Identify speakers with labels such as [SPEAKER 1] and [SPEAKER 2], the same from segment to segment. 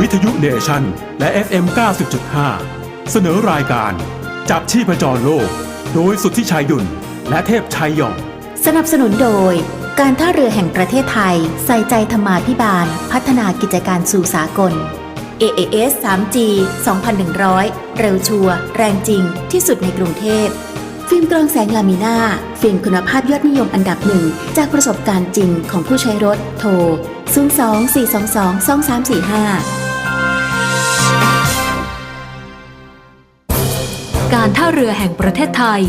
[SPEAKER 1] วิทยุเนชั่นและ FM 90.5 เสนอรายการ จับชีพจรโลก โดยสุทธิชัยดุลและเทพชัยหย่อง
[SPEAKER 2] สนับสนุนโดย การท่าเรือแห่งประเทศไทย ใส่ใจธรรมาภิบาล พัฒนากิจการสู่สากล AAS 3G 2100 เร็วชัวร์แรงจริงที่สุดในกรุงเทพฟิล์มกรองแสงลามิน่าฟิล์มคุณภาพยอดนิยมอันดับหนึ่ง จากประสบการณ์จริงของผู้ใช้รถโทร 024222345
[SPEAKER 3] การท่าเรือแห่งประเทศไทย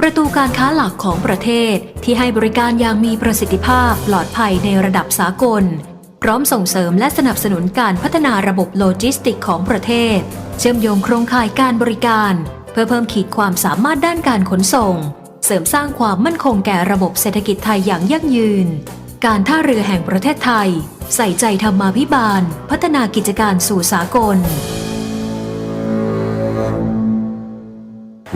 [SPEAKER 3] ประตูการค้าหลักของประเทศที่ให้บริการอย่างมีประสิทธิภาพปลอดภัยในระดับสากล พร้อมส่งเสริมและสนับสนุนการพัฒนาระบบโลจิสติกของประเทศ เชื่อมโยงโครงข่ายการบริการ เพื่อเพิ่มขีดความสามารถด้านการขนส่ง เสริมสร้างความมั่นคงแก่ระบบเศรษฐกิจไทยอย่างยั่งยืน การท่าเรือแห่งประเทศไทย ใส่ใจธรรมาภิบาล พัฒนากิจการสู่สากล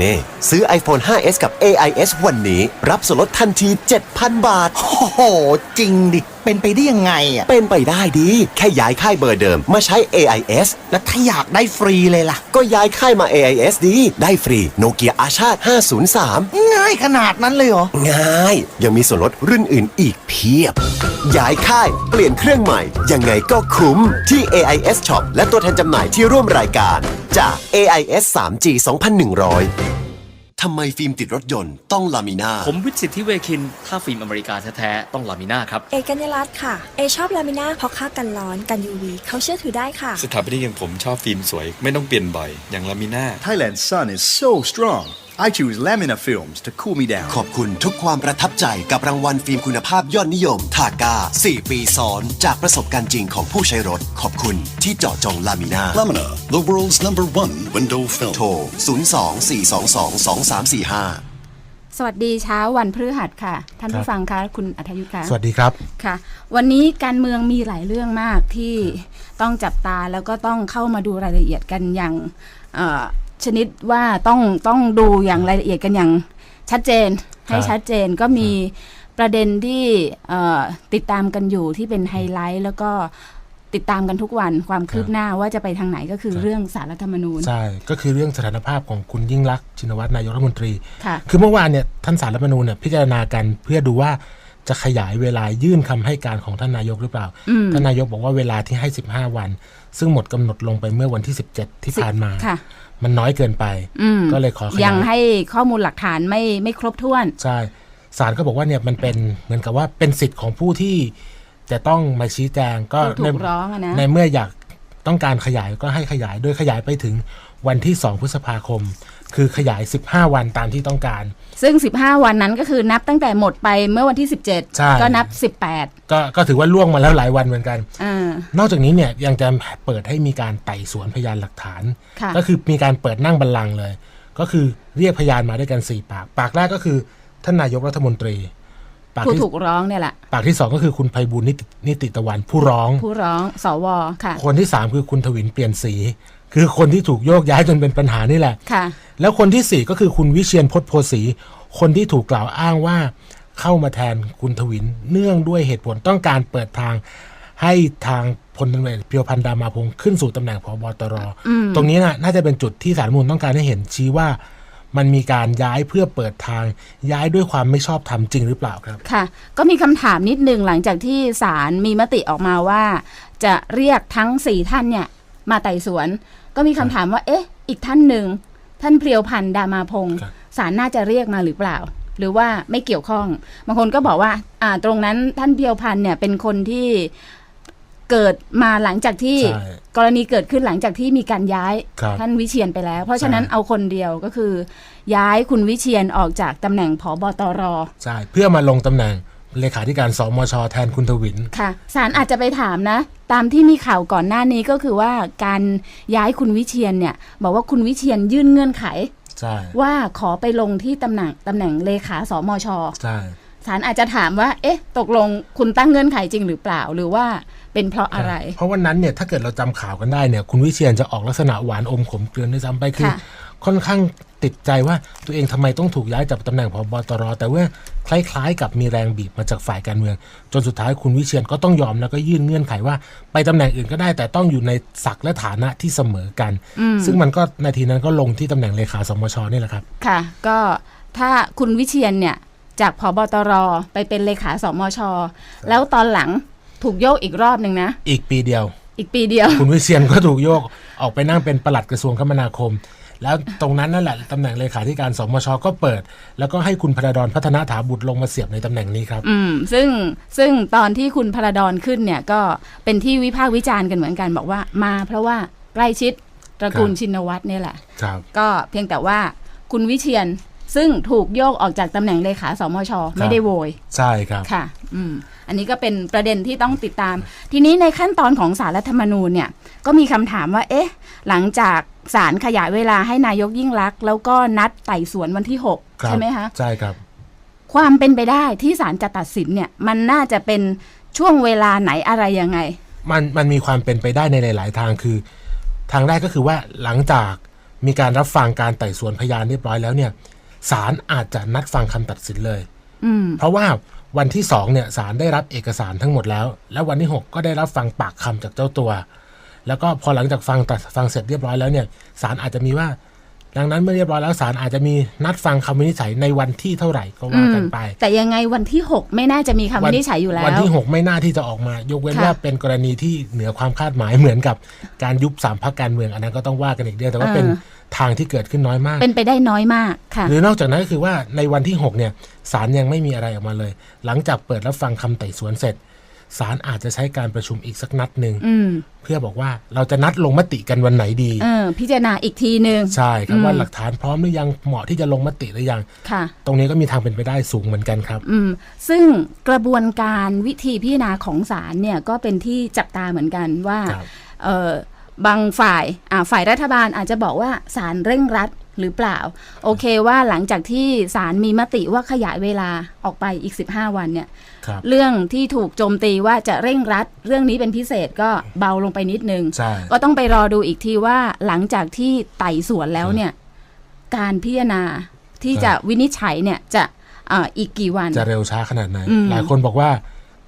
[SPEAKER 4] นี่ ซื้อ iPhone 5s กับ AIS วันนี้ รับส่วนลดทันที 7,000 บาท
[SPEAKER 5] โอ้โห จริงดิ เป็นไปได้ยังไงอะ
[SPEAKER 4] เป็นไปได้ดี แค่ย้ายค่ายเบอร์เดิมมาใช้ AIS
[SPEAKER 5] แล้วถ้าอยากได้ฟรีเลยล่ะ
[SPEAKER 4] ก็ย้ายค่ายมา AIS ดี ได้ฟรีโนเกียอาชาติ 503
[SPEAKER 5] ง่ายขนาดนั้นเลยเหรอ
[SPEAKER 4] ง่าย ยังมีส่วนลดรุ่นอื่นอีกเพียบ ย้ายค่ายเปลี่ยนเครื่องใหม่ ยังไงก็คุ้มที่ AIS Shop และตัวแทนจำหน่ายที่ร่วมรายการ จาก AIS 3G 2100 ทำไมฟิล์มติดรถยนต์ต้องลามิน่า
[SPEAKER 6] ผมวิทย์สิทธิเวคิน ถ้าฟิล์มอเมริกาแท้ๆ ต้องลามิน่าครับ
[SPEAKER 7] เอกัญญารัตน์ค่ะ เอชอบลามิน่าเพราะค่ากันร้อนกัน UV เขาเชื่อถือได้ค่ะ
[SPEAKER 8] สถาปนิกอย่างผมชอบฟิล์มสวย ไม่ต้องเปลี่ยนบ่อย อย่างลามิน่า
[SPEAKER 9] Thailand's sun is so strong. I choose Lamina Films to cool me down.
[SPEAKER 4] ขอบคุณทุกความประทับใจกับรางวัลฟิล์มคุณภาพยอดนิยมทากา4 ปีซ้อน จากประสบการณ์จริงของผู้ใช้รถ ขอบคุณที่เจาะจงลามิน่า
[SPEAKER 10] Lamina, the world's number one window film.
[SPEAKER 4] โทร 02-422-2345
[SPEAKER 11] สวัสดีเช้าวันพฤหัสค่ะ ท่านผู้ฟังคะคุณอัธยุทธ์คะ
[SPEAKER 12] สวัสดีครับ
[SPEAKER 11] ค่ะ วันนี้การเมืองมีหลายเรื่องมากที่ต้องจับตาแล้วก็ต้องเข้ามาดูรายละเอียดกันอย่างเอ่อ ชนิดว่าต้องต้องดูอย่างรายละเอียดกันอย่างชัดเจน ให้ชัดเจนก็มีประเด็นที่เอ่อติดตามกันอยู่ที่เป็นไฮไลท์ แล้วก็ติดตามกันทุกวันความคืบหน้าว่าจะไปทางไหนก็คือเรื่องสารรัฐธรรมนูญ
[SPEAKER 12] ใช่ก็คือเรื่องสถานภาพของคุณยิ่งรักษณ์ชินวัตรนายกรัฐมนตรี
[SPEAKER 11] ค่ะ
[SPEAKER 12] คือเมื่อวานเนี่ยท่านสารรัฐธรรมนูญเนี่ยพิจารณากันเพื่อดูว่าจะขยายเวลายื่นคำให้การของท่านนายกหรือเปล่า
[SPEAKER 11] อืม
[SPEAKER 12] ท่านนายกบอกว่าเวลาที่ให้ 15 วัน ซึ่งหมดกำหนดลงไปเมื่อวันที่ 17 ที่ผ่านมา
[SPEAKER 11] ค่ะ
[SPEAKER 12] มันน้อยเกินไป
[SPEAKER 11] อืม
[SPEAKER 12] ก็เลยขอขยาย
[SPEAKER 11] ยังให้ข้อมูลหลักฐานไม่ไม่ครบถ้วน
[SPEAKER 12] ใช่ศาลก็บอกว่าเนี่ยมันเป็นเหมือนกับว่าเป็นสิทธิ์ของผู้ที่จะต้องมาชี้แจงก็
[SPEAKER 11] ผู้ถูก
[SPEAKER 12] ใน
[SPEAKER 11] ร้องอะนะ
[SPEAKER 12] ในเมื่ออยากต้องการขยายก็ให้ขยายโดยขยายไปถึงวันที่ 2 พฤษภาคม คือขยาย 15 วันตามที่ต้องการ
[SPEAKER 11] ซึ่ง 15 วันนั้นก็คือนับตั้งแต่หมดไปเมื่อวันที่
[SPEAKER 12] ใช่
[SPEAKER 11] 17 ก็นับ 18
[SPEAKER 12] ก็ก็ถือว่าล่วงมาแล้วหลายวันเหมือนกัน
[SPEAKER 11] อ่า
[SPEAKER 12] นอกจากนี้เนี่ยยังจะเปิดให้มีการไต่สวนพยานหลักฐาน
[SPEAKER 11] ค่ะ
[SPEAKER 12] ก็คือมีการเปิดนั่งบัลลังก์เลย ก็คือเรียกพยานมาด้วยกัน 4 ปาก ปากแรกก็คือท่านนายกรัฐมนตรีปาก
[SPEAKER 11] ผู้
[SPEAKER 12] ที่
[SPEAKER 11] ถูกร้องเนี่ยแหละ
[SPEAKER 12] ปากที่สองก็คือคุณไพบูลย์นิตินิติตะวันผู้ร้อง
[SPEAKER 11] ผู้ร้องสวค่ะ
[SPEAKER 12] คนที่สามคือคุณทวินเปลี่ยนสี คือคนที่ถูกโยกย้ายจนเป็นปัญหานี่แหละ
[SPEAKER 11] ค่ะ
[SPEAKER 12] แล้วคนที่สี่ก็คือคุณวิเชียนพจน์โพสีคนที่ถูกกล่าวอ้างว่าเข้ามาแทนคุณทวิน เนื่องด้วยเหตุผลต้องการเปิดทางให้ทางพลตำรวจเอกเพียวพันธ์ดามาพงศ์ขึ้นสู่ตำแหน่งพบตร
[SPEAKER 11] อืม
[SPEAKER 12] ตรงนี้นะน่าจะเป็นจุดที่สารรัฐธรรมนูลต้องการให้เห็นชี้ว่า มันมีการย้ายเพื่อเปิดทางย้ายด้วยความไม่ชอบธรรมจริงหรือเปล่าครับ
[SPEAKER 11] ค่ะ ก็มีคำถามนิดนึงหลังจากที่ศาลมีมติออกมาว่า จะเรียกทั้งสี่ท่านเนี่ย มาไต่สวน ก็มีคำถามว่า เอ๊ะ อีกท่านหนึ่งท่านเพรียวพันธ์ดามาพงศ์
[SPEAKER 12] ครับ
[SPEAKER 11] ศาลน่าจะเรียกมาหรือเปล่า หรือว่าไม่เกี่ยวข้องบางคนก็บอกว่าอ่าตรงนั้นท่านเพรียวพันธ์เนี่ยเป็นคนที่เกิดมาหลังจากที่
[SPEAKER 12] ใช่
[SPEAKER 11] กรณีเกิดขึ้นหลังจากที่มีการย้าย
[SPEAKER 12] ครับ
[SPEAKER 11] ท่านวิเชียนไปแล้ว เพราะฉะนั้น
[SPEAKER 12] ใช่
[SPEAKER 11] เอาคนเดียวก็คือ ย้ายคุณวิเชียนออกจากตำแหน่งผบตร
[SPEAKER 12] ใช่เพื่อมาลงตำแหน่ง เลขาธิการสมชแทนคุณทวิน
[SPEAKER 11] ค่ะศาลอาจจะไปถามนะ ตามที่มีข่าวก่อนหน้านี้ก็คือว่าการย้ายคุณวิเชียนเนี่ย บอกว่าคุณวิเชียนยื่นเงื่อนไข
[SPEAKER 12] ใช่
[SPEAKER 11] ว่าขอไปลงที่ตำแหน่งตำแหน่งเลขาสมช
[SPEAKER 12] ใช่
[SPEAKER 11] ศาลอาจจะถามว่า เอ๊ะ ตกลงคุณตั้งเงื่อนไขจริงหรือเปล่า หรือว่าเป็นเพราะอะไร
[SPEAKER 12] เพราะวันนั้นเนี่ย ถ้าเกิดเราจำข่าวกันได้เนี่ย คุณวิเชียนจะออกลักษณะหวานอมขมเกลือนด้วยซ้ำไป คือ
[SPEAKER 11] ค่ะ
[SPEAKER 12] ค่อนข้างติดใจว่าตัวเองทำไมต้องถูกย้ายจากตำแหน่งพบตร แต่ว่าคล้ายๆ กับมีแรงบีบมาจากฝ่ายการเมือง จนสุดท้ายคุณวิเชียนก็ต้องยอมแล้วก็ยื่นเงื่อนไขว่า ไปตำแหน่งอื่นก็ได้ แต่ต้องอยู่ในศักดิ์และฐานะที่เสมอกัน
[SPEAKER 11] อืม
[SPEAKER 12] ซึ่งมันก็นาทีนั้นก็ลงที่ตำแหน่งเลขาสมชนี่แหละครับ
[SPEAKER 11] ค่ะ ก็ถ้าคุณวิเชียนเนี่ยจากพบตรไปเป็นเลขาสมช แล้วตอนหลังถูกโยกอีกรอบหนึ่งนะ
[SPEAKER 12] อีกปีเดียว
[SPEAKER 11] อีกปีเดียว
[SPEAKER 12] คุณวิเชียนก็ถูกโยกออกไปนั่งเป็นปลัดกระทรวงคมนาคม แล้วตรงนั้นนั่นแหละตำแหน่งเลขาธิการสมชก็เปิด แล้วก็ให้คุณพระดอนพัฒนาถาบุตรลงมาเสียบในตำแหน่งนี้ครับ
[SPEAKER 11] อืมซึ่งซึ่งตอนที่คุณพระดอนขึ้นเนี่ยก็เป็นที่วิพากษ์วิจารณ์กันเหมือนกันบอกว่ามาเพราะว่าใกล้ชิดตระกูล
[SPEAKER 12] ครับ
[SPEAKER 11] ชินวัตรเนี่ยแหละ
[SPEAKER 12] ครับ
[SPEAKER 11] ก็เพียงแต่ว่าคุณวิเชียน ซึ่งถูกโยกออกจากตำแหน่งเลขาสมช ไม่ได้โวย
[SPEAKER 12] ใช่ครับ
[SPEAKER 11] ค่ะ อืม อันนี้ก็เป็นประเด็นที่ต้องติดตาม ทีนี้ในขั้นตอนของสารรัฐธรรมนูญเนี่ย ก็มีคำถามว่า เอ๊ะ หลังจากสารขยายเวลาให้นายกยิ่งลักษณ์แล้วก็นัดไต่สวนวันที่6
[SPEAKER 12] ครับ
[SPEAKER 11] ใช่ไหมคะ
[SPEAKER 12] ใช่ครับ
[SPEAKER 11] ความเป็นไปได้ที่ศาลจะตัดสินเนี่ย มันน่าจะเป็นช่วงเวลาไหนอะไรยังไง
[SPEAKER 12] มันมันมีความเป็นไปได้ในหลาย ๆ ทางคือ ทางแรกก็คือว่าหลังจากมีการรับฟังการไต่สวนพยานเรียบร้อยแล้วเนี่ย ศาลอาจจะนัดฟังคำตัดสินเลย
[SPEAKER 11] อืม
[SPEAKER 12] เพราะว่าวันที่สองเนี่ยศาลได้รับเอกสารทั้งหมดแล้ว แล้ววันที่ 6 ก็ได้รับฟังปากคำจากเจ้าตัว แล้วก็พอหลังจากฟังตัดฟังเสร็จเรียบร้อยแล้วเนี่ยศาลอาจจะมีว่า ดังนั้นเมื่อเรียบร้อยแล้วศาลอาจจะมีนัดฟังคำวินิจฉัยในวันที่เท่าไหร่ก็ว่ากันไป
[SPEAKER 11] แต่ยังไงวันที่ 6 ไม่น่าจะมีคำวินิจฉัยอยู่แล้ว
[SPEAKER 12] วันที่ 6 ไม่น่าที่จะออกมา ยกเว้น
[SPEAKER 11] ค่ะ
[SPEAKER 12] ว่าเป็นกรณีที่เหนือความคาดหมายเหมือนกับการยุบสามพักการเมืองอันนั้นก็ต้องว่ากันอีกเรื่องแต่ว่า
[SPEAKER 11] เออ
[SPEAKER 12] เป็น ทางที่เกิดขึ้นน้อยมาก
[SPEAKER 11] เป็นไปได้น้อยมากค่ะ
[SPEAKER 12] หรือนอกจากนั้นก็คือว่าในวันที่ 6 เนี่ยศาลยังไม่มีอะไรออกมาเลย หลังจากเปิดรับฟังคำไต่สวนเสร็จศาลอาจจะใช้การประชุมอีกสักนัดหนึ่ง
[SPEAKER 11] อืม
[SPEAKER 12] เพื่อบอกว่าเราจะนัดลงมติกันวันไหนดี
[SPEAKER 11] เออพิจารณาอีกทีหนึ่ง
[SPEAKER 12] ใช่ครับ
[SPEAKER 11] อืม
[SPEAKER 12] ว่าหลักฐานพร้อมหรือยังเหมาะที่จะลงมติหรือยัง
[SPEAKER 11] ค่ะ
[SPEAKER 12] ตรงนี้ก็มีทางเป็นไปได้สูงเหมือนกันครับ
[SPEAKER 11] อืมซึ่งกระบวนการวิธีพิจารณาของศาลเนี่ยก็เป็นที่จับตาเหมือนกันว่า
[SPEAKER 12] ครั บ
[SPEAKER 11] เออบางฝ่ายอ่าฝ่ายรัฐบาลอาจจะบอกว่าศาลเร่งรัดหรือเปล่า โอเคว่าหลังจากที่ศาลมีมติว่าขยายเวลาออกไปอีก 15 วันเนี่ย
[SPEAKER 12] ครับ
[SPEAKER 11] เรื่องที่ถูกโจมตีว่าจะเร่งรัด เรื่องนี้เป็นพิเศษก็เบาลงไปนิดนึง
[SPEAKER 12] ใช่
[SPEAKER 11] ก็ต้องไปรอดูอีกทีว่าหลังจากที่ไต่สวนแล้วเนี่ย การพิจารณาที่จะวินิจฉัยเนี่ยจะอ่าอีกกี่วัน
[SPEAKER 12] จะเร็วช้าขนาดไหน
[SPEAKER 11] อืม
[SPEAKER 12] หลายคนบอกว่า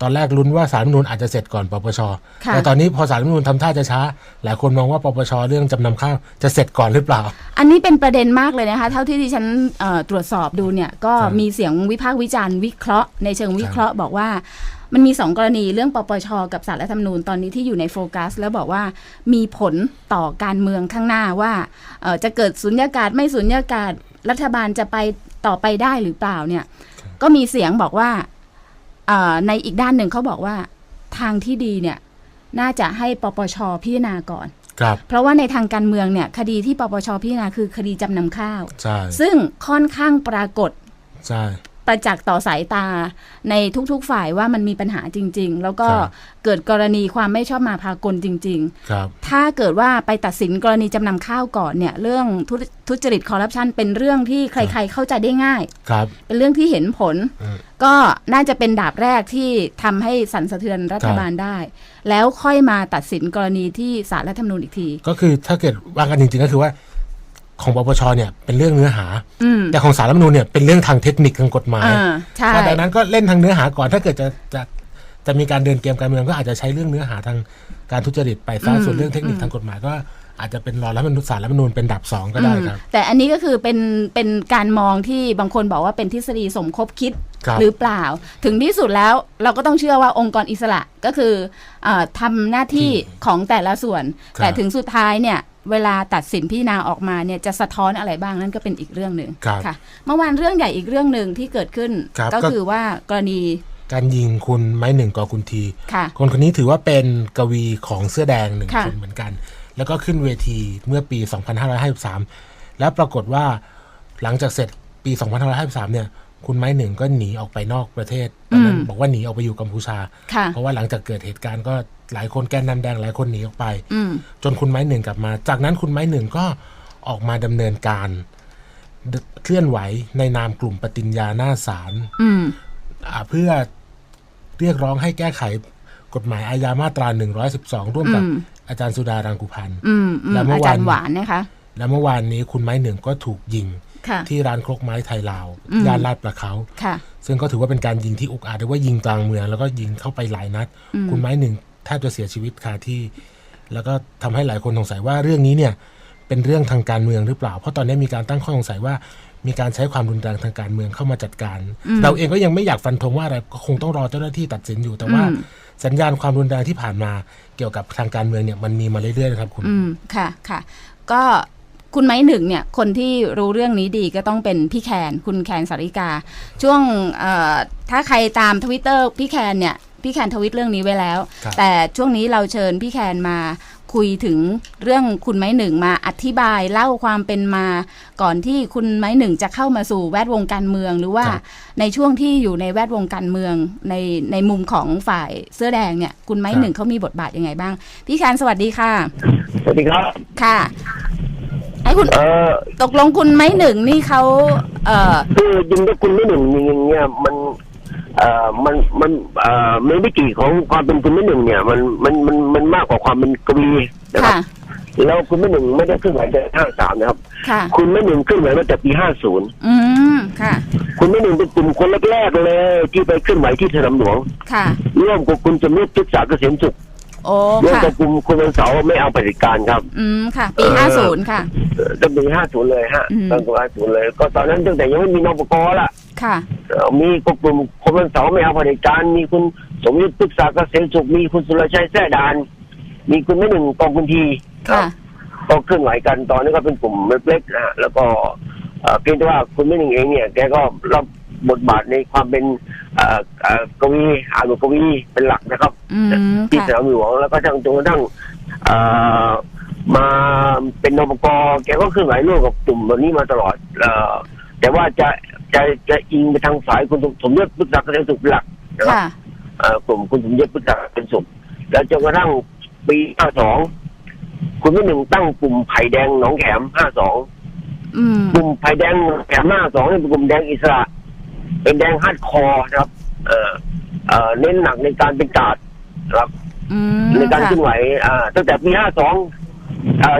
[SPEAKER 12] ตอนแรกลุ้นว่าสารรัฐธรรมนูญอาจจะเสร็จก่อนปปช
[SPEAKER 11] ค่ะ
[SPEAKER 12] แต่ตอนนี้พอสารรัฐธรรมนูญทำท่าจะช้า หลายคนมองว่าปปชเรื่องจำนำข้าวจะเสร็จก่อนหรือเปล่า
[SPEAKER 11] อันนี้เป็นประเด็นมากเลยนะคะ เท่าที่ดิฉันเอ่อตรวจสอบดูเนี่ยก็
[SPEAKER 12] ครับ
[SPEAKER 11] มีเสียงวิพากษ์วิจารณ์วิเคราะห์ในเชิงวิเคราะห์บอกว่ามันมีสองกรณีเรื่องปปช กับสารรัฐธรรมนูญตอนนี้ที่อยู่ในโฟกัส แล้วบอกว่ามีผลต่อการเมืองข้างหน้าว่าเอ่อจะเกิดสุญญากาศไม่สุญญากาศรัฐบาลจะไปต่อไปได้หรือเปล่าเนี่ย ก็มีเสียงบอกว่าเอ่อ ในอีกด้านหนึ่งเขาบอกว่าทางที่ดีเนี่ยน่าจะให้ปปชพิจารณาก่อน
[SPEAKER 12] ครับ
[SPEAKER 11] เพราะว่าในทางการเมืองเนี่ยคดีที่ปปชพิจารณาคือคดีจำนำข้าว
[SPEAKER 12] ใช่
[SPEAKER 11] ซึ่งค่อนข้างปรากฏ
[SPEAKER 12] ใช่
[SPEAKER 11] ประจักษ์ต่อสายตาในทุกๆฝ่ายว่ามันมีปัญหาจริง ๆ แล้วก็
[SPEAKER 12] ครับ
[SPEAKER 11] เกิดกรณีความไม่ชอบมาพากลจริง
[SPEAKER 12] ครับ
[SPEAKER 11] ๆถ้าเกิดว่าไปตัดสินกรณีจำนำข้าวก่อนเนี่ยเรื่องทุทุจริตคอร์รัปชันเป็นเรื่องที่ใคร ๆ เข้าใจได้ง่าย
[SPEAKER 12] ครับ
[SPEAKER 11] เป็นเรื่องที่เห็นผล
[SPEAKER 12] อืม
[SPEAKER 11] ก็น่าจะเป็นดาบแรกที่ทำให้สั่นสะเทือนรัฐบาลได้ แล้วค่อยมาตัดสินกรณีที่ศาลรัฐธรรมนูญอีกที
[SPEAKER 12] ก็คือถ้าเกิดว่ากันจริงๆก็คือว่า ของปปชเนี่ยเป็นเรื่องเนื้อหา
[SPEAKER 11] อืม
[SPEAKER 12] แต่ของสารรัฐธรรมนูญเนี่ยเป็นเรื่องทางเทคนิคทางกฎหมาย
[SPEAKER 11] อ่าใช่
[SPEAKER 12] ก็ดังนั้นก็เล่นทางเนื้อหาก่อนถ้าเกิดจะจะจะมีการเดินเกมการเมืองก็อาจจะใช้เรื่องเนื้อหาทางการทุจริตไปซะ
[SPEAKER 11] อืม
[SPEAKER 12] ส่วนเรื่องเทคนิค
[SPEAKER 11] อืม
[SPEAKER 12] ทางกฎหมายก็อาจจะเป็นรอรัฐธรรมนูญสารรัฐธรรมนูญเป็นดับสองก็ได้ครับ
[SPEAKER 11] อืมแต่อันนี้ก็คือเป็นเป็นการมองที่บางคนบอกว่าเป็นทฤษฎีสมคบคิด
[SPEAKER 12] ครับ
[SPEAKER 11] หรือเปล่า ถึงที่สุดแล้วเราก็ต้องเชื่อว่าองค์กรอิสระก็คือเออทำหน้าที่ของแต่ละส่วน
[SPEAKER 12] ครับ
[SPEAKER 11] แต่ถึงสุดท้ายเนี่ย เวลาตัดสินพิจารณาออกมาเนี่ยจะสะท้อนอะไรบ้างนั่นก็เป็นอีกเรื่องหนึ่ง
[SPEAKER 12] ครับ
[SPEAKER 11] ค่ะ เมื่อวานเรื่องใหญ่อีกเรื่องหนึ่งที่เกิดขึ้น
[SPEAKER 12] ครับ
[SPEAKER 11] ก็
[SPEAKER 12] ก็
[SPEAKER 11] คือว่ากรณี
[SPEAKER 12] การยิงคุณไม้หนึ่งกอคุณที
[SPEAKER 11] ค่ะ
[SPEAKER 12] คนคนนี้ถือว่าเป็นกวีของเสื้อแดงหนึ่ง
[SPEAKER 11] ค่ะ
[SPEAKER 12] คนเหมือนกัน แล้วก็ขึ้นเวทีเมื่อปี 2553 แล้วปรากฏว่าหลังจากเสร็จปี 2553 เนี่ย คุณไม้หนึ่งก็หนีออกไปนอกประเทศตอนนั้น
[SPEAKER 11] อืม
[SPEAKER 12] บอกว่าหนีออกไปอยู่กัมพูชา
[SPEAKER 11] ค่ะ
[SPEAKER 12] เพราะว่าหลังจากเกิดเหตุการณ์ก็ หลายคนแกนนำแดงหลายคนหนีออกไป
[SPEAKER 11] อืม
[SPEAKER 12] จนคุณไม้หนึ่งกลับมา จากนั้นคุณไม้หนึ่งก็ออกมาดำเนินการดเคลื่อนไหวในนามกลุ่มปฏิญญาหน้าศาล
[SPEAKER 11] อืม
[SPEAKER 12] อ่าเพื่อเรียกร้องให้แก้ไขกฎหมายอาญามาตรา 112 ร่วมกับ
[SPEAKER 11] อืม
[SPEAKER 12] อาจารย์สุดารังกุพันธ์
[SPEAKER 11] อืมอืม
[SPEAKER 12] แล้วเมื่
[SPEAKER 11] อา
[SPEAKER 12] อวาน
[SPEAKER 11] จารย์หวานนะคะ
[SPEAKER 12] แล้วเมื่อวานนี้คุณไม้หนึ่งก็ถูกยิง
[SPEAKER 11] ค่ะ
[SPEAKER 12] ที่ร้านครกไม้ไทยลาว
[SPEAKER 11] อืม
[SPEAKER 12] ย่านลาดประเขา
[SPEAKER 11] ค่ะ
[SPEAKER 12] ซึ่งก็ถือว่าเป็นการยิงที่อุกอาจหรือว่ายิงกลางเมืองแล้วก็ยิงเข้าไปหลายนัด
[SPEAKER 11] อืม
[SPEAKER 12] คุณไม้หนึ่ง แทบจะเสียชีวิตคาที่ แล้วก็ทำให้หลายคนสงสัยว่าเรื่องนี้เนี่ยเป็นเรื่องทางการเมืองหรือเปล่า เพราะตอนนี้มีการตั้งข้อสงสัยว่ามีการใช้ความรุนแรงทางการเมืองเข้ามาจัดการ
[SPEAKER 11] อืม
[SPEAKER 12] เราเองก็ยังไม่อยากฟันธงว่าอะไรก็คงต้องรอเจ้าหน้าที่ตัดสินอยู่ แต่ว่า
[SPEAKER 11] อืม
[SPEAKER 12] สัญญาณความรุนแรงที่ผ่านมาเกี่ยวกับทางการเมืองเนี่ยมันมีมาเรื่อยๆนะครับคุณ
[SPEAKER 11] อืมค่ะค่ะ ก็คุณไม้หนึ่งเนี่ยคนที่รู้เรื่องนี้ดีก็ต้องเป็นพี่แคน คุณแคนสาริกา ช่วงเอ่อถ้าใครตามทวิตเตอร์พี่แคนเนี่ย พี่แคนทวิตเรื่องนี้ไว้แล้ว
[SPEAKER 12] ครับ
[SPEAKER 11] แต่ช่วงนี้เราเชิญพี่แคนมาคุยถึงเรื่องคุณไม้หนึ่งมาอธิบายเล่าความเป็นมา ก่อนที่คุณไม้หนึ่งจะเข้ามาสู่แวดวงการเมือง หรือว่า
[SPEAKER 12] ครับ
[SPEAKER 11] ในช่วงที่อยู่ในแวดวงการเมืองในในมุมของฝ่ายเสื้อแดงเนี่ย คุณไม้หนึ่งเขามีบทบาทยังไงบ้าง พี่แคนสวัสดีค่ะ
[SPEAKER 13] สวัสดีครับ
[SPEAKER 11] ค่ะไอ้คุณ
[SPEAKER 13] เออ
[SPEAKER 11] ตกลงคุณไม้หนึ่งนี่เขาเอ่อ
[SPEAKER 13] คือยิงด้วยคุณไม่หนึ่งอย่างเงี้ยมัน เอ่อมันมันเอ่อในวิธีของความเป็นคุณไม่หนึ่งเนี่ยมันมันมันมันมากกว่าความเป็นกวีนะครับ
[SPEAKER 11] ค่ะ
[SPEAKER 13] แล้วคุณไม่หนึ่งไม่ได้เคลื่อนไหวแต่ห้าสามนะครับ
[SPEAKER 11] ค่ะ
[SPEAKER 13] คุณไม่หนึ่งเคลื่อนไหวมาแต่ปีห้าศูนย์
[SPEAKER 11] อืม ค่ะ
[SPEAKER 13] คุณไม่หนึ่งเป็นกลุ่มคนแรกๆเลยที่ไปเคลื่อนไหวที่สนามหลวง
[SPEAKER 11] ค่ะ
[SPEAKER 13] ร่วมกับคุณสมนึกศึกษาเกษมสุข
[SPEAKER 11] โอ้
[SPEAKER 13] ร่วม
[SPEAKER 11] ค่ะ
[SPEAKER 13] กับกลุ่มคุณวันเสาร์ไม่เอาปฏิการครับ
[SPEAKER 11] อืม ค่ะ ปีห้าศูนย์ค่ะ
[SPEAKER 13] เอ่อตั้งแต่ห้าศูนย์เลยฮะ
[SPEAKER 11] อืม
[SPEAKER 13] ตั้งแต่ห้าศูนย์เลย ก็ตอนนั้นตั้งแต่ยังไม่มีนปกละ
[SPEAKER 11] ค่ะ
[SPEAKER 13] เอ่อมีกลุ่ม คนวันเสาร์ไม่เอาเผด็จการ มีคุณสมยุทธปรึกษาเกษมสุขมีคุณสุรชัยแท้ดาน มีคุณไม่หนึ่งกองคุณที
[SPEAKER 11] ค่ะ
[SPEAKER 13] ก็เคลื่อนไหวกันตอนนี้ก็เป็นกลุ่มเล็กๆนะฮะแล้วก็เอ่อเพียงแต่ว่าคุณไม่หนึ่งเองเนี่ยแกก็รับบทบาทในความเป็นเอ่อเอ่อกวีอ่านบทกวีเป็นหลักนะครับ
[SPEAKER 11] อืม
[SPEAKER 13] ที่
[SPEAKER 11] ค่ะ
[SPEAKER 13] สนามหลวงแล้วก็จนจนกระทั่งเอ่อมาเป็นนปกแกก็เคลื่อนไหวร่วมกับกลุ่มแบบนี้มาตลอดเอ่อแต่ว่าจะ จะจะอิงไปทางสายคุณสมยศพุทธศักดิ์เกษมสุขเป็นหลักนะครับ
[SPEAKER 11] ค่ะ
[SPEAKER 13] เอ่อกลุ่มคุณสมยศพุทธศักดิ์เกษมสุขแล้วจนกระทั่งปี52คุณไม่หนึ่งตั้งกลุ่มไผ่แดงหนองแขม52
[SPEAKER 11] อืม
[SPEAKER 13] กลุ่มไผ่แดงแถมหน้าสองนี่เป็นกลุ่มแดงอิสระ เป็นแดงฮาร์ดคอร์นะครับ เอ่อเอ่อเน้นหนักในการเป็นกาดนะครับ
[SPEAKER 11] อืม
[SPEAKER 13] ในการ
[SPEAKER 11] ค่ะ
[SPEAKER 13] เคลื่อนไหวอ่าตั้งแต่ปีห้าสอง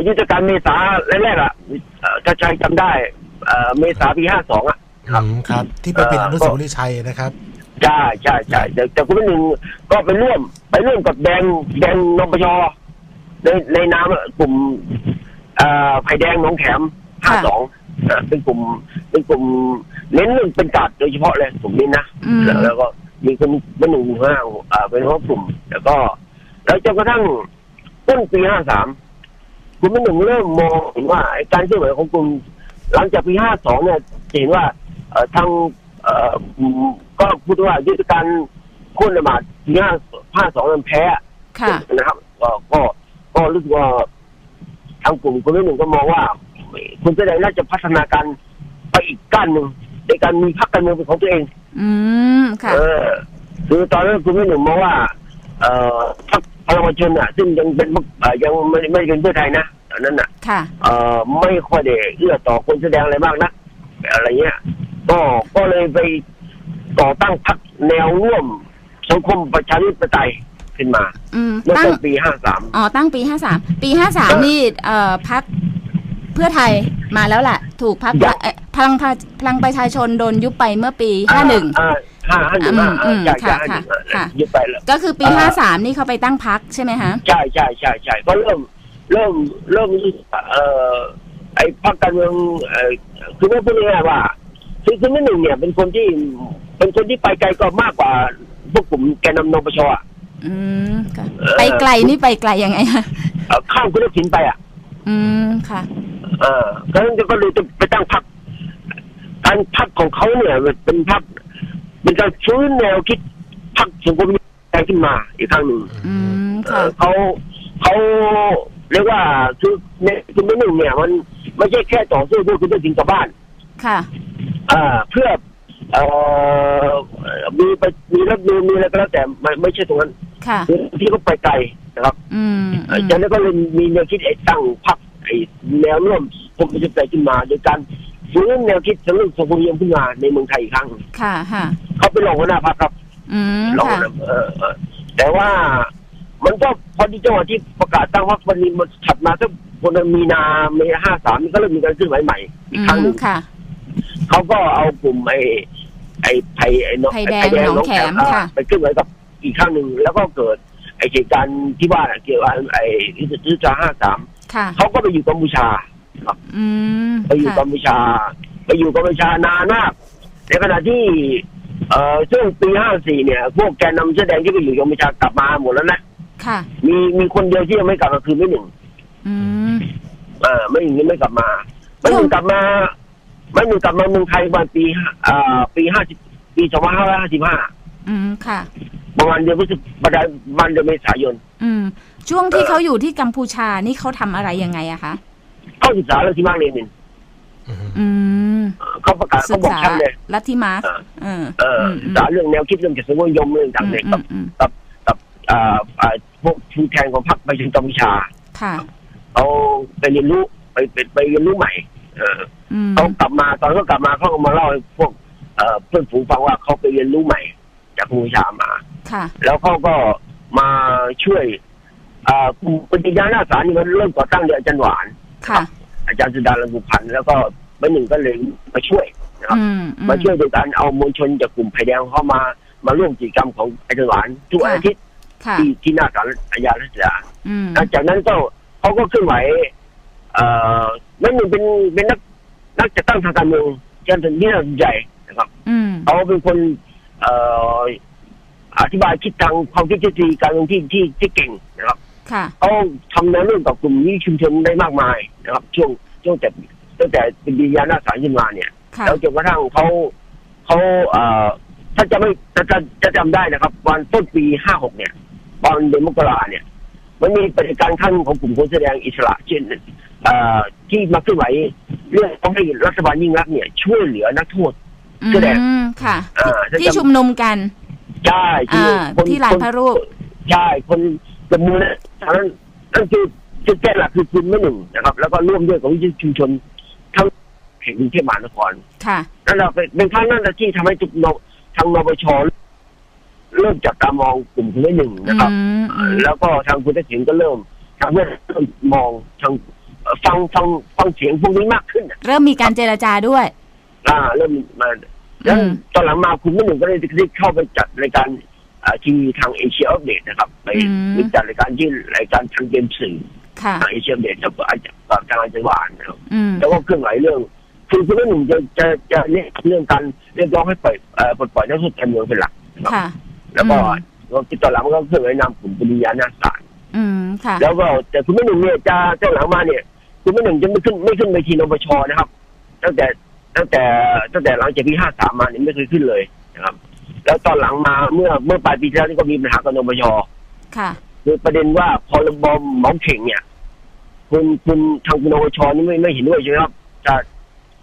[SPEAKER 13] ยุทธการเมษาแรกๆอะเอ่อถ้าใครจำได้เอ่อเมษาปีห้าสองอะ
[SPEAKER 12] อืมครับ ที่ไปเป็นอนุสาวรีย์ชัยนะครับ
[SPEAKER 13] ใช่ใช่ใช่แต่แต่คุณเป็นหนึ่งก็ไปร่วม ไปร่วมกับแดงแดงนปชในในนามกลุ่มเอ่อไผ่แดงหนองแขมห้าสองเป็นกลุ่มเป็นกลุ่มเน้นเรื่องเป็นกาดโดยเฉพาะเลยกลุ่มนี้นะ
[SPEAKER 11] อืม
[SPEAKER 13] แล้วแล้วก็มีคนเป็นหนึ่งหนึ่งห้าอ่าเป็นหัวกลุ่ม แล้วก็ แล้วจนกระทั่งต้นปีห้าสามคุณเป็นหนึ่งเริ่มมองเห็นว่าไอ้การเคลื่อนไหวของกลุ่มหลังจากปีห้าสองเนี่ยจะเห็นว่าเอ่อ ทางเอ่อก็พูดว่ายุทธการโค่นระบาดปีห้าห้าสองมันแพ้
[SPEAKER 11] ค่ะ
[SPEAKER 13] นะครับก็ก็ก็รู้สึกว่าทางกลุ่มคนหนึ่งก็มองว่าคุณแสดงน่าจะพัฒนาการไปอีกก้านหนึ่งในการมีพรรคการเมืองเป็นของตัวเอง
[SPEAKER 11] อืมค่ะ
[SPEAKER 13] เออคือตอนนั้นคุณไม่หนึ่งมองว่า เอ่อพรรคพลังประชาชนอะ ซึ่งยังเป็นพรรคเอ่อยังไม่ไม่ได้เป็นเพื่อไทยนะตอนนั้นอะ
[SPEAKER 11] ค่ะ
[SPEAKER 13] เอ่อไม่ค่อยได้เอื้อต่อคนแสดงอะไรมากนะอะไรเงี้ย ก็ก็เลยไปต่อตั้งพรรคแนวร่วม สังคมประชาธิปไตยขึ้นมา
[SPEAKER 11] อืม
[SPEAKER 13] เมื่อ
[SPEAKER 11] ตั้ง
[SPEAKER 13] ต้นปีห้าสาม
[SPEAKER 11] อ๋อตั้งปีห้าสามปีห้าสามนี่เอ่อพักเพื่อไทยมาแล้วแหละ ถูกพัก
[SPEAKER 13] ยัง
[SPEAKER 11] พลังประพลังประชาชนโดนยุบไปเมื่อปีห้าหนึ่ง
[SPEAKER 13] ห้าห้าหนึ่ง
[SPEAKER 11] อืมอืม
[SPEAKER 13] ใช่ใช่
[SPEAKER 11] ค่ะ
[SPEAKER 13] ห้าหนึ่ง
[SPEAKER 11] ค่ะค่ะ
[SPEAKER 13] ยึดไปแล้ว
[SPEAKER 11] ก็คือปี
[SPEAKER 13] อ่า
[SPEAKER 11] ห้าสามนี่เขาไปตั้งพักใช่ไหมฮะ
[SPEAKER 13] ใช่ใช่ใช่ใช่ก็เริ่มเริ่มเริ่มเอ่อไอ้พรรคการเมืองเอ่อคือไม่พูดง่ายๆว่า คือคือไม่หนึ่งเนี่ยเป็นคนที่เป็นคนที่ไปไกลก็มากกว่าพวกกลุ่มแกนนำนปชอะ
[SPEAKER 11] อืมค่ะ
[SPEAKER 13] เอ่อ
[SPEAKER 11] ไปไกลนี่ไปไกลยังไงฮะ
[SPEAKER 13] เอ่อข้ามคุณทักษิณไปอะ
[SPEAKER 11] อืมค่ะ
[SPEAKER 13] เออเพราะฉะนั้นก็เลยจะไปตั้งพรรคการพรรคของเขาเนี่ยเป็นพรรคเป็นการฟื้นแนวคิดพรรคสังคมนิยมขึ้นมาอีกครั้งหนึ่ง
[SPEAKER 11] อืม
[SPEAKER 13] เอ่
[SPEAKER 11] ค่ะ
[SPEAKER 13] อเขาเขาเรียกว่าคือในคุณไม่หนึ่งเนี่ย มันไม่ใช่แค่ต่อสู้เพื่อคุณทักษิณกลับบ้าน
[SPEAKER 11] ค่ะ
[SPEAKER 13] อ่า เพื่อเอ่อมีไปมีรับนูนมีอะไรก็แล้วแต่ไม่ไม่ใช่ตรงนั้น
[SPEAKER 11] ค่ะ
[SPEAKER 13] คือที่เขาไปไกลนะครับ
[SPEAKER 11] อืม
[SPEAKER 13] เอ่อจากนั้นก็เลยมีแนวคิดไอ้ตั้งพรรคไอ้แนวร่วมกรมประชาธิปไตยขึ้นมาโดยการฟื้นแนวคิดเรื่องสังคมนิยมขึ้นมาในเมืองไทยอีกครั้ง
[SPEAKER 11] ค่ะค่ะ
[SPEAKER 13] เขาเป็นรองหัวหน้าพรรคครับ
[SPEAKER 11] อืม
[SPEAKER 13] รองหั
[SPEAKER 11] ค่ะ
[SPEAKER 13] วหน้าเออเออแต่ว่ามันก็พอดีจังหวะที่ประกาศตั้งพรรควันนี้มันถัดมาสักพลมีนาเมห้าสามก็เริ่มมีการเคลื่อนไหวใหม่อีกครั้งหนึ่ง
[SPEAKER 11] ค่ะ
[SPEAKER 13] เขาก็เอากลุ่มไอ้ไอ้ไผ่ไอ้น้อง
[SPEAKER 11] ไผ่แดงหนองแขม
[SPEAKER 13] อ่า
[SPEAKER 11] ค่ะ
[SPEAKER 13] ไปเคลื่อนไหวกับอีกครั้งหนึ่งแล้วก็เกิด ไอ้เหตุการณ์ที่ว่าน่ะเกี่ยวกับไอ้อิสราห้าสาม
[SPEAKER 11] ค่ะ
[SPEAKER 13] เขาก็ไปอยู่กัมพูชา
[SPEAKER 11] อืม
[SPEAKER 13] ไปอยู่
[SPEAKER 11] ค่ะ
[SPEAKER 13] กัมพูชา ไปอยู่กัมพูชานานมากในขณะที่ เอ่อช่วงปีห้าสี่เนี่ย พวกแกนนำเสื้อแดงที่ไปอยู่กัมพูชากลับมาหมดแล้วนะ
[SPEAKER 11] ค่ะ
[SPEAKER 13] มีมีคนเดียวที่ยังไม่กลับก็คือไม่หนึ่ง
[SPEAKER 11] อืม
[SPEAKER 13] อ่าไม่หนึ่งยังไม่กลับมาไม่หนึ่งกลับมา ไม่หนึ่งกลับมาเมืองไทยประมาณปีอ่าปีห้าสิบปีสองพันห้าร้อยห้าสิบห้า
[SPEAKER 11] อืมค่ะ
[SPEAKER 13] ประมาณเดือนพฤศจิกายนประมาณเดือนเมษายน
[SPEAKER 11] อืม ช่วงที่เขาอยู่ที่กัมพูชานี่เขาทำอะไรยังไงอะคะ
[SPEAKER 13] เข้าศึกษาเรื่องที่มากเรียนนิน
[SPEAKER 11] อืม
[SPEAKER 13] เขาประกาศ
[SPEAKER 11] ศึ
[SPEAKER 13] เขา
[SPEAKER 11] ก
[SPEAKER 13] บอก
[SPEAKER 11] ษา
[SPEAKER 13] ชัดเลย
[SPEAKER 11] ลัทธิมาร์กซ์เออ
[SPEAKER 13] เอ่ออศึกษาเรื่องแนวคิดเรื่องเกียรตินิยมเรื่องต่างๆเนี่ยกับกับกับอ่าอ่าพวกผู้แทนของพรรคประชาธิปไตยกัมพูชา
[SPEAKER 11] ค่ะ
[SPEAKER 13] เขาไปเรียนรู้ไปไปไปเรียนรู้ใหม่ เออ
[SPEAKER 11] อืม
[SPEAKER 13] เขากลับมาตอนเขากลับมาเขาก็มาเล่าให้พวกเอ่อเพื่อนฝูงฟังว่าเขาไปเรียนรู้ใหม่ จากกัมพูชามา
[SPEAKER 11] ค่ะ
[SPEAKER 13] แล้วเขาก็มาช่วยอ่ากลุ่มปฏิญาณอาสานี่มันเริ่มก่อตั้งโดยอาจารย์หวาน
[SPEAKER 11] ค่ะ
[SPEAKER 13] อาจารย์สุดารังกุพันธ์แล้วก็ไปหนึ่งก็เลยมาช่วยนะครับ
[SPEAKER 11] อืมอืม
[SPEAKER 13] มาช่วยโดยการเอามวลชนจากกลุ่มไผ่แดงเข้ามามาร่วมกิจกรรมของอาจารย์หวานทุกวันอาทิตย์
[SPEAKER 11] ค่ะ
[SPEAKER 13] ที่ที่หน้าศาลอาญารัชดา
[SPEAKER 11] อืม
[SPEAKER 13] หลังจากนั้นก็เขาก็เคลื่อนไหวเอ่อนั่นหนึ่งเป็นเป็นนัก นักจัดตั้งทางการเมืองจนถึงที่น่าสนใจนะครับ
[SPEAKER 11] อืม
[SPEAKER 13] เขาเป็นคนเอ่ออธิบายคิดทางความคิดทฤษฎีการเมืองที่ที่ที่เก่งนะครับ
[SPEAKER 11] ค่ะ
[SPEAKER 13] เขาทำแนวร่วมกับกลุ่มนี้ชุมชนได้มากมายนะครับ ช่วงช่วงแต่ตั้งแต่เป็นดียาหน้าศาลขึ้นมาเนี่ย
[SPEAKER 11] ค่ะ
[SPEAKER 13] แล้วจนกระทั่งเขาเขาเอ่อถ้าจะไม่จะจะจะจำได้นะครับวันต้นปีห้าหกเนี่ยตอนเดือนมกราเนี่ย มันมีปฏิการขั้นของกลุ่มคนแสดงอิสระเช่นเอ่อ ที่มาเคลื่อนไหวเรื่องต้องให้รัฐบาลยิ่งรักษณ์เนี่ย ช่วยเหลือนักโทษ
[SPEAKER 11] อื
[SPEAKER 13] แสดง
[SPEAKER 11] มค่ะ
[SPEAKER 13] อ่าถ้า
[SPEAKER 11] ที่
[SPEAKER 13] จำ
[SPEAKER 11] ชุมนุมกัน
[SPEAKER 13] ใช่ที่
[SPEAKER 11] อ่า
[SPEAKER 13] คน
[SPEAKER 11] ที่ลานพระรูป
[SPEAKER 13] ใช่คนจำนวนนั้นนั่นคือจุดแก้หลักคือคุณไม่หนึ่งนะครับ แล้วก็ร่วมด้วยกับวิสาหกิจชุมชนทั้งแห่งกรุงเทพมหานคร
[SPEAKER 11] ค่ะ
[SPEAKER 13] นั่นเราเป็นเป็นครั้งนั้นแหละที่ทำให้ทุกนทางนปชเริ่มจับตามองกลุ่มคุณไม่หนึ่งนะครับ
[SPEAKER 11] อืมอืม
[SPEAKER 13] แล้วก็ทางคุณทักษิณก็เริ่มทางเพื่อนเริ่มมองทางเอ่อ ฟังฟังฟังเสียงพวกนี้มากขึ้นอะ
[SPEAKER 11] เริ่มมีการเจรจาด้วย
[SPEAKER 13] อ่าเริ่มมาแล้วตอนหลังมาคุณไม่หนึ่งก็เลยได้เข้าไปจัดรายการอ่าทีวีทางเอเชียอัปเดตนะครับไป
[SPEAKER 11] อืม
[SPEAKER 13] ไปจัดรายการที่รายการทางเกมสื่อ
[SPEAKER 11] ค่ะ
[SPEAKER 13] ทางเอเชียอัปเดตกับอาจารย์กับทางอาจารย์หวานนะครับ
[SPEAKER 11] อืม
[SPEAKER 13] แล้วก็เคลื่อนไหวเรื่องคือคุณไม่หนึ่งจะจะจะเรียกเรื่องการเรียกร้องให้ปล่อยเอ่อปลดปล่อยนักโทษการเมืองเป็นหลักนะครับ
[SPEAKER 11] ค่ะ
[SPEAKER 13] แล้วก็
[SPEAKER 11] อืม
[SPEAKER 13] แล้วตอนหลังมันก็เคลื่อนไหวนำกลุ่มปริยานาศาสตร์
[SPEAKER 11] อืมค่ะ
[SPEAKER 13] แล้วก็แต่คุณไม่หนึ่งเนี่ยจะตอนหลังมาเนี่ย คุณไม่หนึ่งจะไม่ขึ้นไม่ขึ้นเวทีนปชนะครับ ตั้งแต่ตั้งแต่ตั้งแต่หลังจากปีห้าสามมาเนี่ยไม่เคยขึ้นเลยนะครับ แล้วตอนหลังมาเมื่อเมื่อปลายปีที่แล้วนี่ก็มีปัญหากับนปช
[SPEAKER 11] ค่ะ
[SPEAKER 13] คือประเด็นว่าพรบเหมาเข่งเนี่ยคุณคุณทางคุณนปชนี่ไม่ไม่เห็นด้วยใช่ไหมครับจะ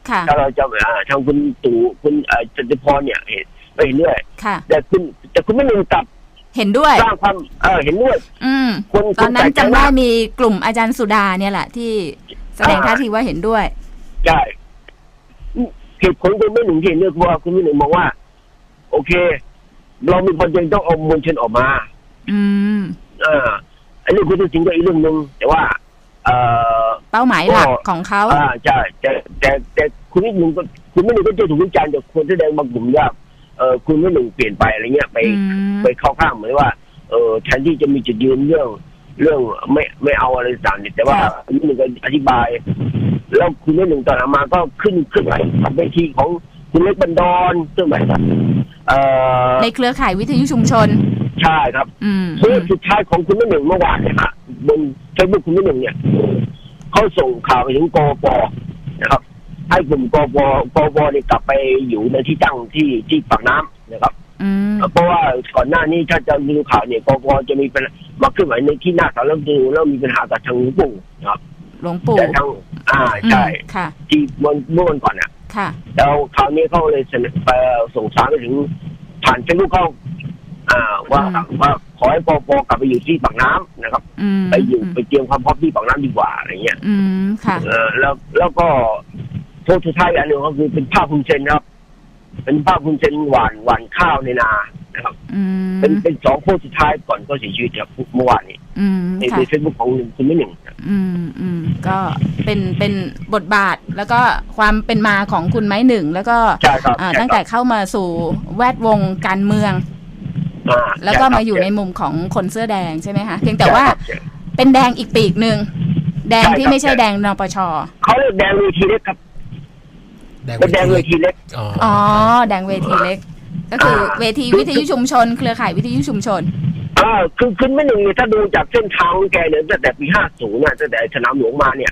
[SPEAKER 11] ค่ะ
[SPEAKER 13] ถ้าเราจะอ่าทางคุณตู่คุณเอ่อจตุพรเนี่ยเห็นไม่เห็นด้วย
[SPEAKER 11] ค่ะ
[SPEAKER 13] แต่คุณแต่คุณไม่หนึ่งกลับ
[SPEAKER 11] เห็นด้วย
[SPEAKER 13] สร้างความเออเห็นด้วย
[SPEAKER 11] อืม
[SPEAKER 13] คน
[SPEAKER 11] ตอนนั้น
[SPEAKER 13] คแปลกใจ
[SPEAKER 11] จำได้
[SPEAKER 13] มาก
[SPEAKER 11] มีกลุ่มอาจารย์สุดาเนี่ยแหละที่แสดงท่าทีว่าเห็นด้วย
[SPEAKER 13] ใช่เหตุผลคุณไม่หนึ่งที่เห็นด้วยคือว่าคุณไม่หนึ่งมองว่า โอเค เรามีคนจำเป็นต้องเอามวลชนออกมา
[SPEAKER 11] อืม
[SPEAKER 13] เออไอ้เรื่องคุณทักษิณก็อีกเรื่องหนึ่งแต่ว่า เออ
[SPEAKER 11] เป้าหมายหลักของเขา
[SPEAKER 13] อ่าใช่แต่แต่แต่คุณไม่หนึ่งก็คุณไม่หนึ่งก็จะถูกวิจารณ์จากคนแสดงบางกลุ่มว่า เออคุณไม่หนึ่งเปลี่ยนไปอะไรเงี้ยไป
[SPEAKER 11] อืม
[SPEAKER 13] ไปเข้าข้างเหมือนว่า เออแทนที่จะมีจุดยืนเรื่อง เรื่องไม่ไม่เอาอะไรต่างเนี่ยแต่ว่าคุณไม่หนึ่งก็อธิบาย แล้วคุณไม่หนึ่งตอนหลังมาก็ขึ้นขึ้นไปเวทีของคุณเล็กบันดอนขึ้นไปเอ่อ
[SPEAKER 11] ในเครือข่ายวิทยุชุมชน
[SPEAKER 13] ใช่ครับ
[SPEAKER 11] อืม
[SPEAKER 13] โพสต์สุดท้ายของคุณไม่หนึ่งเมื่อวานเนี่ยฮะบนเฟซบุ๊กคุณไม่หนึ่งเนี่ยเขาส่งข่าวไปถึงกปนะครับ ให้กลุ่มกปกปเนี่ยกลับไปอยู่ในที่ตั้งที่ที่ปากน้ำนะครับ
[SPEAKER 11] อืม
[SPEAKER 13] เพราะว่าก่อนหน้านี้ถ้าจะดูข่าวเนี่ยกปจะมีเป็นมาขึ้นไหวในที่หน้าสารรัฐธรรมนูญแล้วมีปัญหากับทางหลวงปู่นะครับ
[SPEAKER 11] หลวงปู่
[SPEAKER 13] แต่ทางอ่าใช่
[SPEAKER 11] อืมค่ะ
[SPEAKER 13] ที่เมื่อเมื่อวันก่อนเนี่ย
[SPEAKER 11] ค่ะ
[SPEAKER 13] แล้วคราวนี้เขาเลยเสนอเอ่อส่งสารไปถึงผ่านเฟซบุ๊กเขาอ่าว่าว่าขอให้ปปกลับไปอยู่ที่ปากน้ำนะครับ
[SPEAKER 11] อืม
[SPEAKER 13] ไปอยู่ไปเตรียมความพร้อมที่ปากน้ำดีกว่าอะไรเงี้ย
[SPEAKER 11] อืมค่ะ
[SPEAKER 13] เออแล้วแล้วก็ โทษสุดท้ายอันหนึ่งก็คือเป็นภาพคุณเซนนะครับ เป็นภาพคุณเซนหวานหวานข้าวในนานะครับ
[SPEAKER 11] อืม
[SPEAKER 13] เป็นเป็นสองโพสต์สุดท้ายก่อนก็เสียชีวิตครับเมื่อวานนี้
[SPEAKER 11] อืม
[SPEAKER 13] ใน
[SPEAKER 11] ค่ะ
[SPEAKER 13] ในเฟซบุ๊กของคุณไม่หนึ่ง
[SPEAKER 11] อืมอืมก็เป็นเป็นบทบาทแล้วก็ความเป็นมาของคุณไม้หนึ่ง แล้วก็
[SPEAKER 13] ใช่ครับ
[SPEAKER 11] อ่า
[SPEAKER 13] ใช่ครับ
[SPEAKER 11] ตั้งแต่เข้ามาสู่แวดวงการเมือง
[SPEAKER 13] อ่า
[SPEAKER 11] แล้วก็
[SPEAKER 13] ใช่ครับ
[SPEAKER 11] มาอยู่ในมุมของคนเสื้อแดงใช่ไหมคะเพียงแต่ว่า
[SPEAKER 13] ใช่ครับใช่
[SPEAKER 11] เป็นแดงอีกปีกหนึ่งแดง
[SPEAKER 13] ใช่ครับ
[SPEAKER 11] ที่ไม่ใช่
[SPEAKER 13] ใช่
[SPEAKER 11] แดงนปช
[SPEAKER 13] เขาเรียกแดงเวทีเล็กครับ
[SPEAKER 12] แดง
[SPEAKER 13] เป็นแดงเวทีเล็ก
[SPEAKER 12] อ๋อ
[SPEAKER 11] อ๋อแดงเวทีเล็ก ก็คือ
[SPEAKER 13] อ่า
[SPEAKER 11] เวทีวิทยุชุมชน เครือข่ายวิทยุชุมชน
[SPEAKER 13] อ่าคือคุณไม่หนึ่งเนี่ยถ้าดูจากเส้นทางของแกเนี่ยตั้งแต่ปีห้าศูนย์น่ะตั้งแต่สนามหลวงมาเนี่ย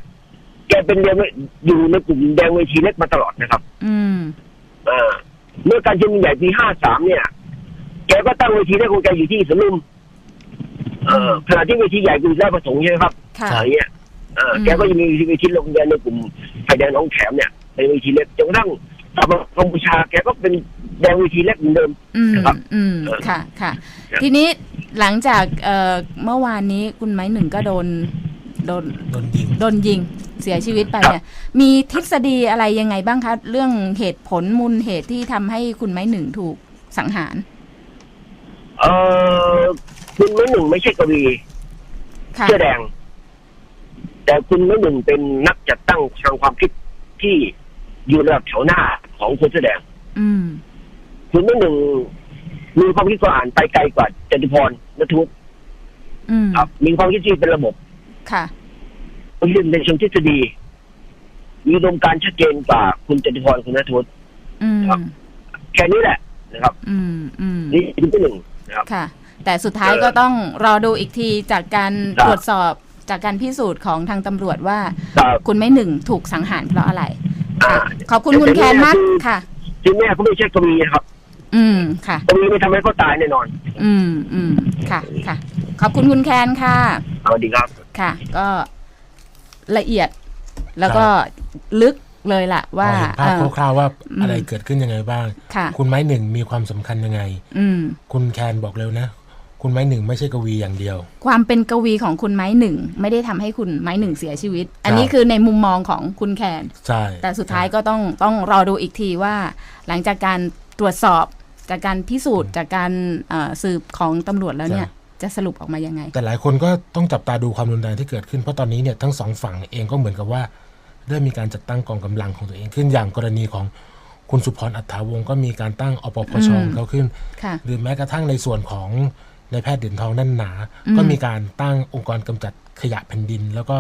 [SPEAKER 13] แกเป็นแดงเวอยู่ในกลุ่มแดงเวทีเล็กมาตลอดนะครับ
[SPEAKER 11] อืม
[SPEAKER 13] อ่าเมื่อการชุมนุมใหญ่ปีห้าสามเนี่ย แกก็ตั้งเวทีเล็กของแกอยู่ที่สนุมเอ่อขณะที่เวทีใหญ่คือราชประสงค์ใช่ไหมครับ
[SPEAKER 11] ค่ะ
[SPEAKER 13] อะไรเงี้ยเอ่ออ
[SPEAKER 11] ม
[SPEAKER 13] แกก็จะมีเวทีลงแดงในกลุ่มไฟแดงหน้องแขมเนี่ย เป็นเวทีเล็กจนกระทั่งกลับมากัมพูชาแกก็เป็นแดงเวทีเล็กเหมือนเดิม
[SPEAKER 11] อืม
[SPEAKER 13] นะครับ
[SPEAKER 11] อืม
[SPEAKER 13] เออ
[SPEAKER 11] ค่ะค่ะ
[SPEAKER 13] ครับ
[SPEAKER 11] ทีนี้หลังจากเอ่อเมื่อวานนี้คุณไม้หนึ่งก็โดนโดน
[SPEAKER 12] โดนยิง
[SPEAKER 11] โดนยิงเสียชีวิตไปเนี่ย มีทฤษฎีอะไรยังไงบ้างคะเรื่องเหตุผลมูลเหตุที่ทำให้คุณไม้หนึ่งถูกสังหาร
[SPEAKER 13] เออคุณไม่หนึ่งไม่ใช่กวี
[SPEAKER 11] ค่ะ
[SPEAKER 13] เสื้อแดง แต่คุณไม่หนึ่งเป็นนักจัดตั้งทางความคิดที่ อยู่ระดับแถวหน้าของคนเสื้อแดง
[SPEAKER 11] อืม
[SPEAKER 13] คุณไม่หนึ่งมีความคิดก็อ่านไปไกลกว่าจตุพรนัทุก
[SPEAKER 11] อืม
[SPEAKER 13] ครับ มีความคิดที่เป็นระบบ
[SPEAKER 11] ค่ะ
[SPEAKER 13] ความคิดในเชิงทฤษฎีมีอุดมการณ์ชัดเจนกว่าคุณจตุพรคุณนัทุก
[SPEAKER 11] อืม
[SPEAKER 13] ครับแค่นี้แหละนะครับ
[SPEAKER 11] อืมอืม
[SPEAKER 13] นี่คุณไม่หนึ่งนะครับ
[SPEAKER 11] ค่ะ แต่สุดท้ายก็ต้องรอดูอีกทีจากการ
[SPEAKER 13] ครับ
[SPEAKER 11] ตรวจสอบจากการพิสูจน์ของทางตำรวจว่า
[SPEAKER 13] ครับ
[SPEAKER 11] คุณไม่หนึ่งถูกสังหารเพราะอะไร
[SPEAKER 13] อ่า
[SPEAKER 11] ขอบคุณคุณแคนมากค่ะ
[SPEAKER 13] จริงแม่เขาไม่ใช่กวีนะครับ
[SPEAKER 11] อืมค่ะ
[SPEAKER 13] กวีไม่ทำให้เขาตายแน่นอน
[SPEAKER 11] อืมอืมค่ะค่ะ ขอบคุณคุณแคนค่ะ
[SPEAKER 13] สวัสดีครับ
[SPEAKER 11] ค่ะ ก็ละเอียดแล้วก็ลึกเลยล่ะว่า
[SPEAKER 12] พอเห็นภาพ
[SPEAKER 11] เอ่อ
[SPEAKER 12] คร่าวๆว่า
[SPEAKER 11] อืม
[SPEAKER 12] อะไรเกิดขึ้นยังไงบ้าง
[SPEAKER 11] ค่ะ
[SPEAKER 12] คุณไม้หนึ่งมีความสำคัญยังไง
[SPEAKER 11] อืม
[SPEAKER 12] คุณแคนบอกเร็วนะ คุณไม้หนึ่งไม่ใช่กวีอย่างเดียว
[SPEAKER 11] ความเป็นกวีของคุณไม้หนึ่งไม่ได้ทำให้คุณไม้หนึ่งเสียชีวิต อันนี้
[SPEAKER 12] ครับ
[SPEAKER 11] คือในมุมมองของคุณแคน
[SPEAKER 12] ใช่
[SPEAKER 11] แต่สุดท้ายก็ต้องต้องรอดูอีกทีว่า หลังจากการตรวจสอบจากการพิสูจน์จากการเอ่อสืบของตำรวจแล้วเนี่ยจะสรุปออกมายังไง
[SPEAKER 12] แต่หลายคนก็ต้องจับตาดูความรุนแรงที่เกิดขึ้นเพราะตอนนี้เนี่ยทั้งสองฝั่งเองก็เหมือนกับว่าเริ่มมีการจัดตั้งกองกำลังของตัวเองขึ้นอย่างกรณีของคุณสุพรอัฏฐาวงศ์ก็มีการตั้งอปปช
[SPEAKER 11] อืม
[SPEAKER 12] เขาขึ้น
[SPEAKER 11] ค่ะ
[SPEAKER 12] หรือแม้กระทั่งในส่วนของ ในายแพทย์เด่นทองนั่นหนา
[SPEAKER 11] อืม
[SPEAKER 12] ก็มีการตั้งองค์กรกำจัดขยะแผ่นดิน แล้วก็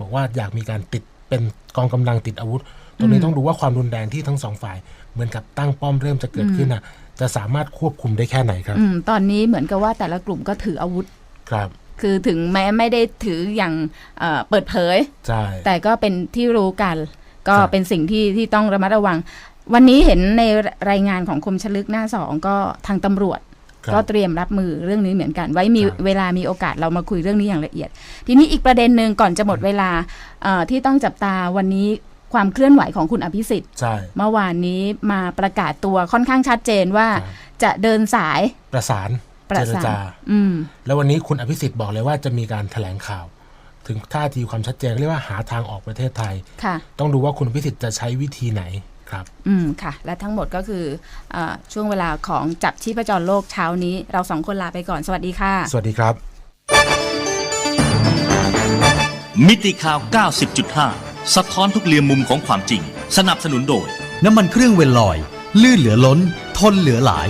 [SPEAKER 12] บอกว่าอยากมีการติดเป็นกองกำลังติดอาวุธ ตรงนี้ต้องดูว่าความรุนแรงที่ทั้งสองฝ่าย เหมือนกับตั้งป้อมเริ่มจะเกิดขึ้นน่ะ จะสามารถควบคุมได้แค่ไหนครับ
[SPEAKER 11] อืมตอนนี้เหมือนกับว่าแต่ละกลุ่มก็ถืออาวุธ
[SPEAKER 12] ครับ
[SPEAKER 11] คือถึงแม้ไม่ได้ถืออย่างเอ่อเปิดเผย
[SPEAKER 12] ใช่
[SPEAKER 11] แต่ก็เป็นที่รู้กัน ก็
[SPEAKER 12] ครับ
[SPEAKER 11] เป็นสิ่งที่ที่ต้องระมัดระวัง วันนี้เห็นในรายงานของคมชลึกหน้าสองก็ทางตำรวจ
[SPEAKER 12] ครับ
[SPEAKER 11] ก็เตรียมรับมือเรื่องนี้เหมือนกัน ไว้มี
[SPEAKER 12] ครับ
[SPEAKER 11] เวลามีโอกาสเรามาคุยเรื่องนี้อย่างละเอียด ทีนี้อีกประเด็นหนึ่งก่อนจะหมดเวลาเอ่อที่ต้องจับตาวันนี้ความเคลื่อนไหวของคุณอภิสิทธิ์
[SPEAKER 12] ใช่
[SPEAKER 11] เมื่อวานนี้มาประกาศตัวค่อนข้างชัดเจนว่า
[SPEAKER 12] ครับ
[SPEAKER 11] จะเดินสาย
[SPEAKER 12] ประสาน
[SPEAKER 11] ประ
[SPEAKER 12] เจร
[SPEAKER 11] สาน
[SPEAKER 12] จา
[SPEAKER 11] อืม
[SPEAKER 12] แล้ววันนี้คุณอภิสิทธิ์บอกเลยว่าจะมีการแถลงข่าว ถึงท่าทีความชัดเจนเรียกว่าหาทางออกประเทศไทย
[SPEAKER 11] ค่ะ
[SPEAKER 12] ต้องดูว่าคุณอภิสิทธิ์จะใช้วิธีไหน ครับ
[SPEAKER 11] อืมค่ะ และทั้งหมดก็คือเออช่วงเวลาของจับชีพจรโลกเช้านี้ เราสองคนลาไปก่อนสวัสดีค่ะ
[SPEAKER 12] สวัสดีครับ
[SPEAKER 6] มิติข่าว 90.5 สะท้อนทุกเรียมมุมของความจริง สนับสนุนโดย
[SPEAKER 14] น้ำมันเครื่องเวลลอย ลื่นเหลือล้น ทนเหลือหลาย